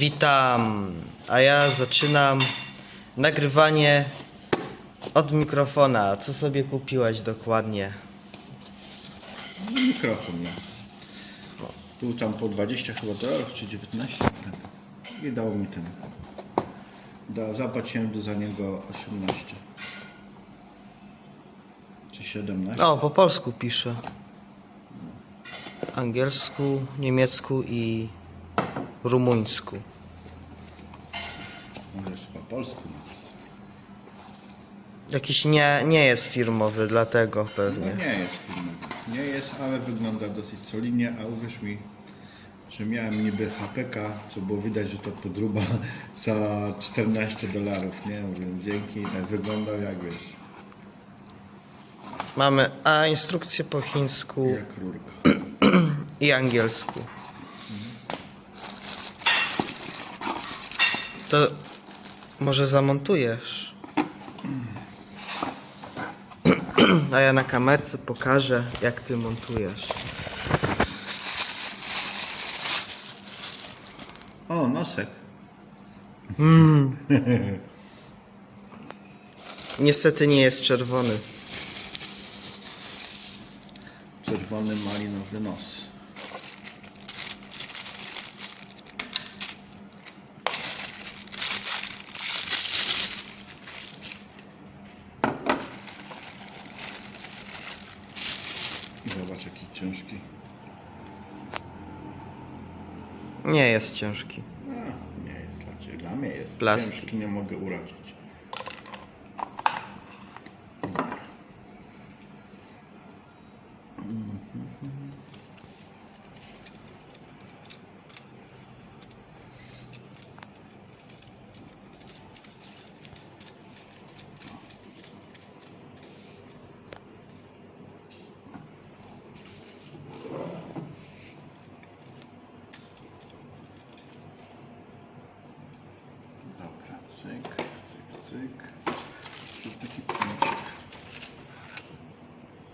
Witam, a ja zaczynam nagrywanie od mikrofona. Co sobie kupiłaś dokładnie? Mikrofon, ja. Był tam po 20 chyba dolarów, czy 19. I dał mi ten. Da, zapłaciłem za niego 18. Czy 17? O, po polsku piszę. Angielsku, niemiecku i rumuńsku. Możesz po polsku. Jakiś nie, nie jest firmowy, dlatego No pewnie. nie jest filmowy. Nie jest, ale wygląda dosyć solidnie, a uwierz mi, że miałem niby HPK, co było widać, że to podruba za 14 dolarów, nie? Mówię, dzięki, tak wyglądał jak wiesz, Mamy a instrukcję po chińsku jak rurka. i angielsku. To może zamontujesz? A ja na kamerce pokażę, jak ty montujesz. O, nosek. Niestety nie jest czerwony. Czerwony malinowy nos. Zobacz jaki ciężki. Nie jest ciężki. Nie jest dla Ciebie, dla mnie jest. Plastik. Ciężki nie mogę uraczyć. Dobra, cyk, cyk, cyk. Tu taki pęczek.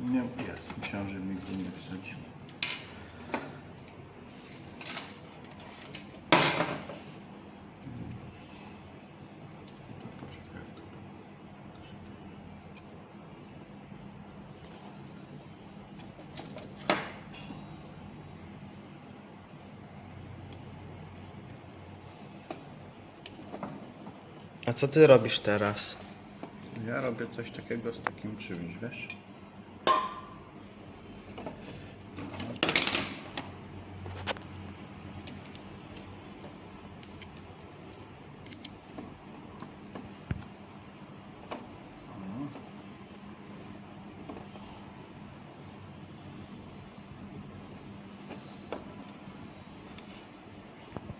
Nie, jest. Myślałem, że mi go nie wsadził. A co ty robisz teraz? Ja robię coś takiego z takim czymś, wiesz?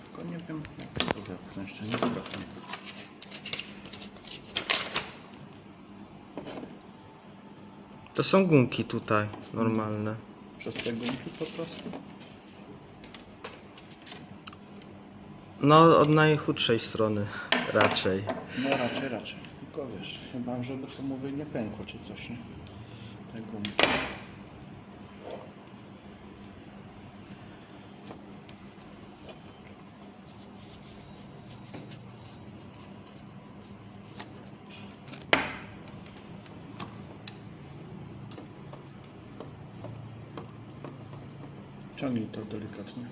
Tylko nie wiem, jak to wepchnąć, nie wepchnę. To są gumki tutaj, normalne. Przez te gumki po prostu? No, od najchudszej strony raczej. No raczej, raczej. Tylko wiesz, chyba, żeby to mówię nie pękło czy coś, nie? Te gumki. Ciągnij to delikatnie.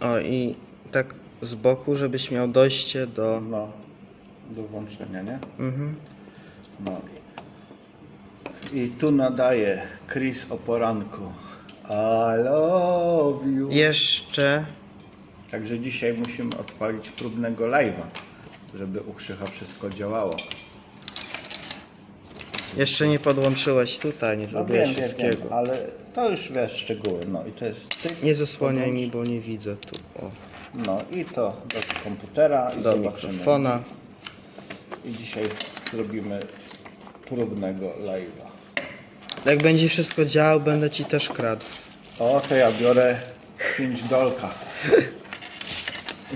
O i tak z boku, żebyś miał dojście do... No, do włączenia, nie? Mhm. No. I tu nadaje Chris o poranku. I love you. Jeszcze Także dzisiaj musimy odpalić próbnego live'a, żeby u Krzycha wszystko działało. Jeszcze nie podłączyłeś tutaj, nie No zrobiłeś wiem, wiem, wszystkiego. wiem, ale to już wiesz szczegóły. No i to jest Nie zasłaniaj mi, bo nie widzę tu. O, No i to do komputera i do zobaczymy. mikrofona. I dzisiaj zrobimy próbnego live'a. Jak będzie wszystko działał, będę ci też kradł. O, to ja biorę 5 dolka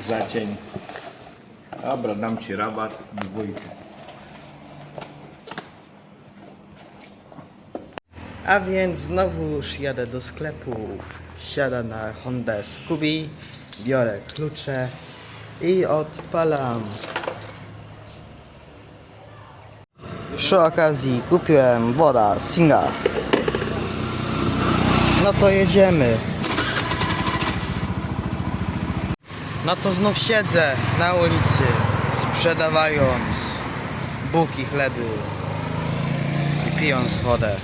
za cień. Dobra, dam ci rabat, dwójkę. A więc znowu już jadę do sklepu. Siada na Honda Scooby, biorę klucze i odpalam. Przy okazji kupiłem woda Singa. No to jedziemy. No to znów siedzę na ulicy, sprzedawając bułki chleby i pijąc wodę.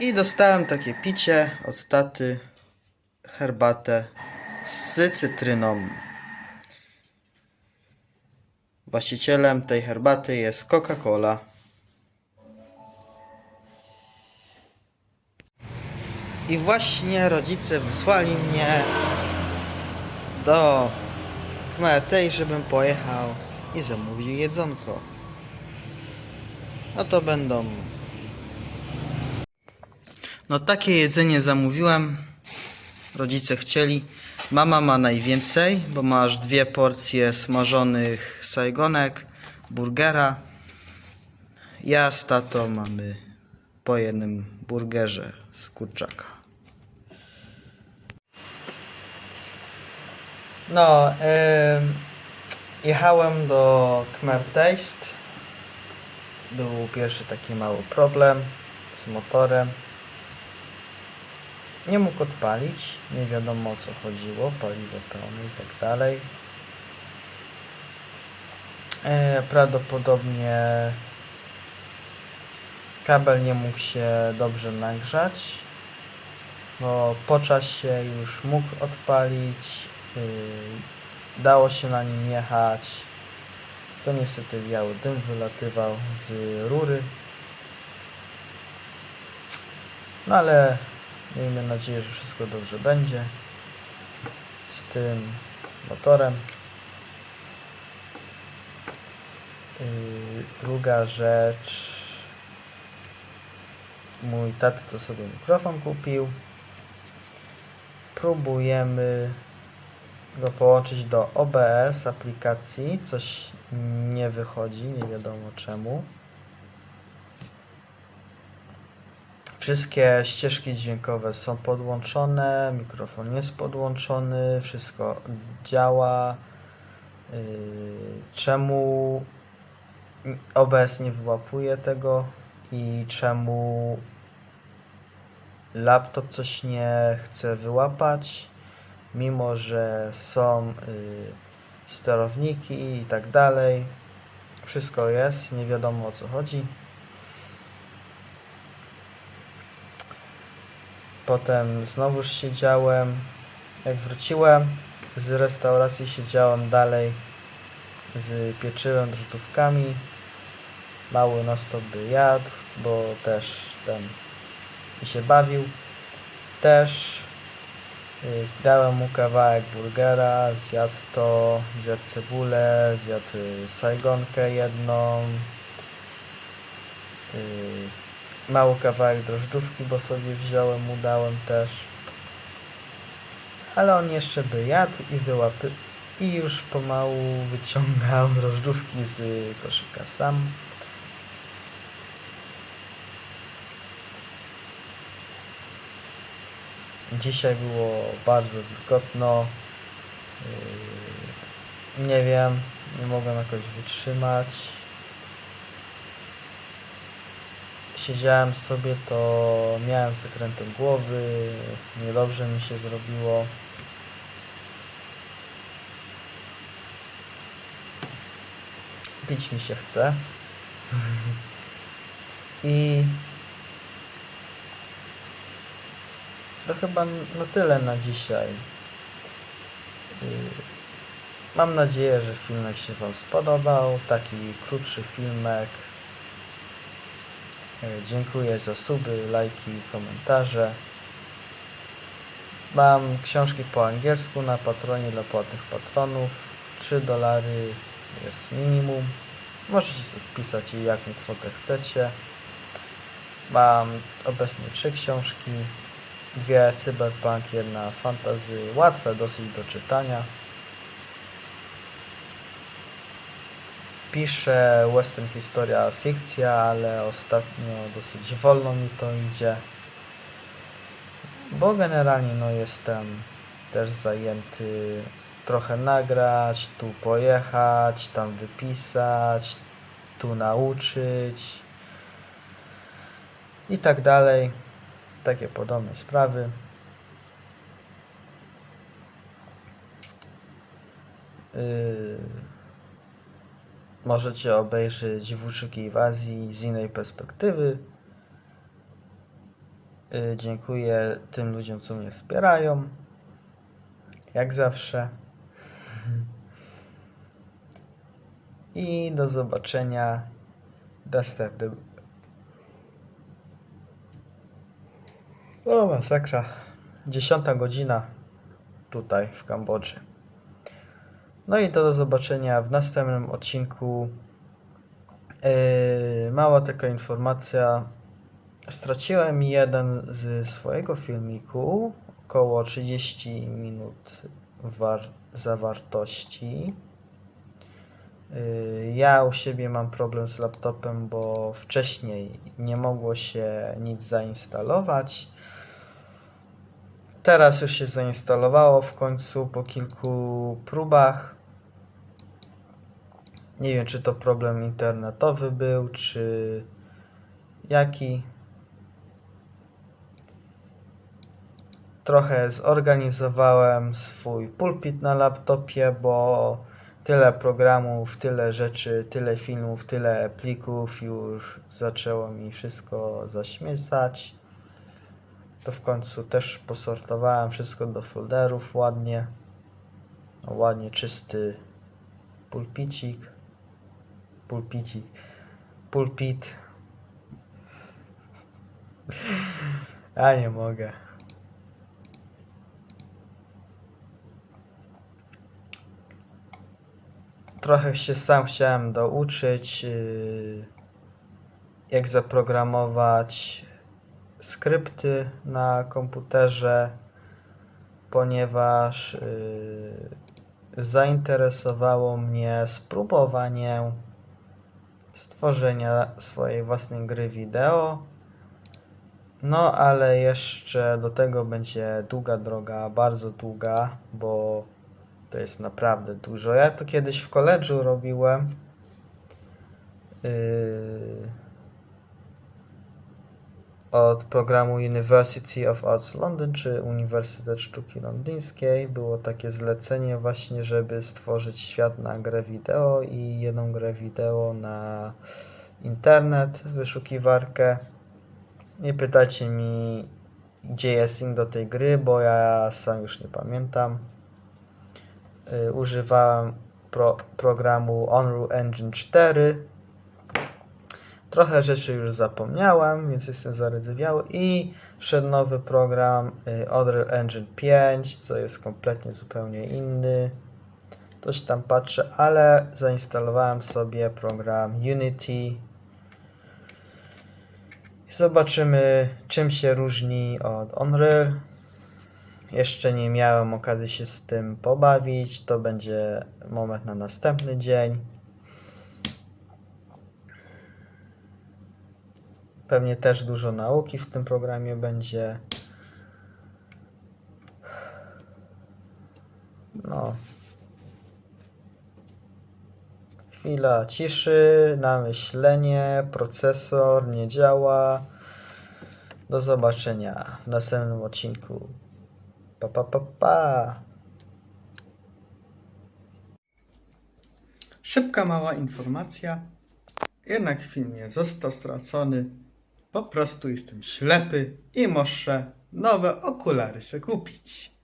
I dostałem takie picie od taty, herbatę z cytryną. Właścicielem tej herbaty jest Coca-Cola. I właśnie rodzice wysłali mnie do Kmetej, żebym pojechał i zamówił jedzonko. No to będą no takie jedzenie zamówiłem. Rodzice chcieli. Mama ma najwięcej, bo ma aż dwie porcje smażonych sajgonek, burgera. Ja z tatą mamy po jednym burgerze z kurczaka. No, jechałem do Khmer Taste. Był pierwszy taki mały problem z motorem. Nie mógł odpalić, nie wiadomo o co chodziło, paliwo pełne i tak dalej. E, prawdopodobnie kabel nie mógł się dobrze nagrzać, bo po czasie już mógł odpalić, yy, dało się na nim jechać. To niestety biały dym wylatywał z rury. No ale miejmy nadzieję, że wszystko dobrze będzie z tym motorem. Druga rzecz. Mój tata to sobie mikrofon kupił. Próbujemy go połączyć do OBS aplikacji. Coś nie wychodzi, nie wiadomo czemu. Wszystkie ścieżki dźwiękowe są podłączone, mikrofon jest podłączony, wszystko działa. Yy, Czemu OBS nie wyłapuje tego i czemu laptop coś nie chce wyłapać, mimo że są yy, sterowniki i tak dalej. Wszystko jest, nie wiadomo o co chodzi. Potem znowuż siedziałem. Jak wróciłem z restauracji, siedziałem dalej z pieczywem, drożdżówkami. Mały na stop by jadł, bo też ten i się bawił. Też y, dałem mu kawałek burgera, zjadł to, zjadł cebulę, zjadł y, sajgonkę jedną. Y, mały kawałek drożdżówki, bo sobie wziąłem, mu dałem też. Ale on jeszcze by jadł i wyłapy i już pomału wyciągał drożdżówki z koszyka sam. Dzisiaj było bardzo wilgotno. Yy, Nie wiem, nie mogłem jakoś wytrzymać. Siedziałem sobie, to miałem zakrętem głowy, niedobrze mi się zrobiło. Pić mi się chce. I to chyba na tyle na dzisiaj. Mam nadzieję, że filmek się Wam spodobał. Taki krótszy filmek. E, Dziękuję za suby, lajki, komentarze. Mam książki po angielsku na patronie dla płatnych patronów. 3 dolary jest minimum. Możecie wpisać jaką kwotę chcecie. Mam obecnie trzy książki. Dwie cyberpunk, jedna fantasy. Łatwe dosyć do czytania. Piszę western historia fikcja, ale ostatnio dosyć wolno mi to idzie. Bo generalnie no jestem też zajęty trochę nagrać, tu pojechać, tam wypisać, tu nauczyć i tak dalej. Takie podobne sprawy. Yy, możecie obejrzeć wyszukiwacji z innej perspektywy. Yy, dziękuję tym ludziom, co mnie wspierają. Jak zawsze. I do zobaczenia następnym. O, masakra. Dziesiąta godzina tutaj w Kambodży. No i do zobaczenia w następnym odcinku. Yy, mała taka informacja. Straciłem jeden z swojego filmiku, około 30 minut war- zawartości. Yy, Ja u siebie mam problem z laptopem, bo wcześniej nie mogło się nic zainstalować. Teraz już się zainstalowało w końcu po kilku próbach. Nie wiem, czy to problem internetowy był, czy jaki. Trochę zorganizowałem swój pulpit na laptopie, bo tyle programów, tyle rzeczy, tyle filmów, tyle plików już zaczęło mi wszystko zaśmiecać. To w końcu też posortowałem wszystko do folderów ładnie. Ładnie czysty pulpicik. Pulpicik. Pulpit. Ja nie mogę. Trochę się sam chciałem douczyć, yy, jak zaprogramować skrypty na komputerze, ponieważ yy, zainteresowało mnie spróbowanie stworzenia swojej własnej gry wideo. No, ale jeszcze do tego będzie długa droga, bardzo długa, bo to jest naprawdę dużo. Ja to kiedyś w koledżu robiłem. Yy, od programu University of Arts London, czy Uniwersytet Sztuki Londyńskiej. Było takie zlecenie właśnie, żeby stworzyć świat na grę wideo i jedną grę wideo na internet, wyszukiwarkę. Nie pytajcie mi, gdzie jest link do tej gry, bo ja sam już nie pamiętam. Y, używałem pro, programu Unreal Engine 4. Trochę rzeczy już zapomniałem, więc jestem zaryzywiały i wszedł nowy program y, Unreal Engine 5, co jest kompletnie zupełnie inny. Coś tam patrzę, ale zainstalowałem sobie program Unity. Zobaczymy, czym się różni od Unreal. Jeszcze nie miałem okazji się z tym pobawić. To będzie moment na następny dzień. Pewnie też dużo nauki w tym programie będzie. No. Chwila ciszy na myślenie. Procesor nie działa. Do zobaczenia w następnym odcinku. Pa, pa, pa, pa. Szybka, mała informacja. Jednak film nie został stracony. Po prostu jestem ślepy i muszę nowe okulary sobie kupić.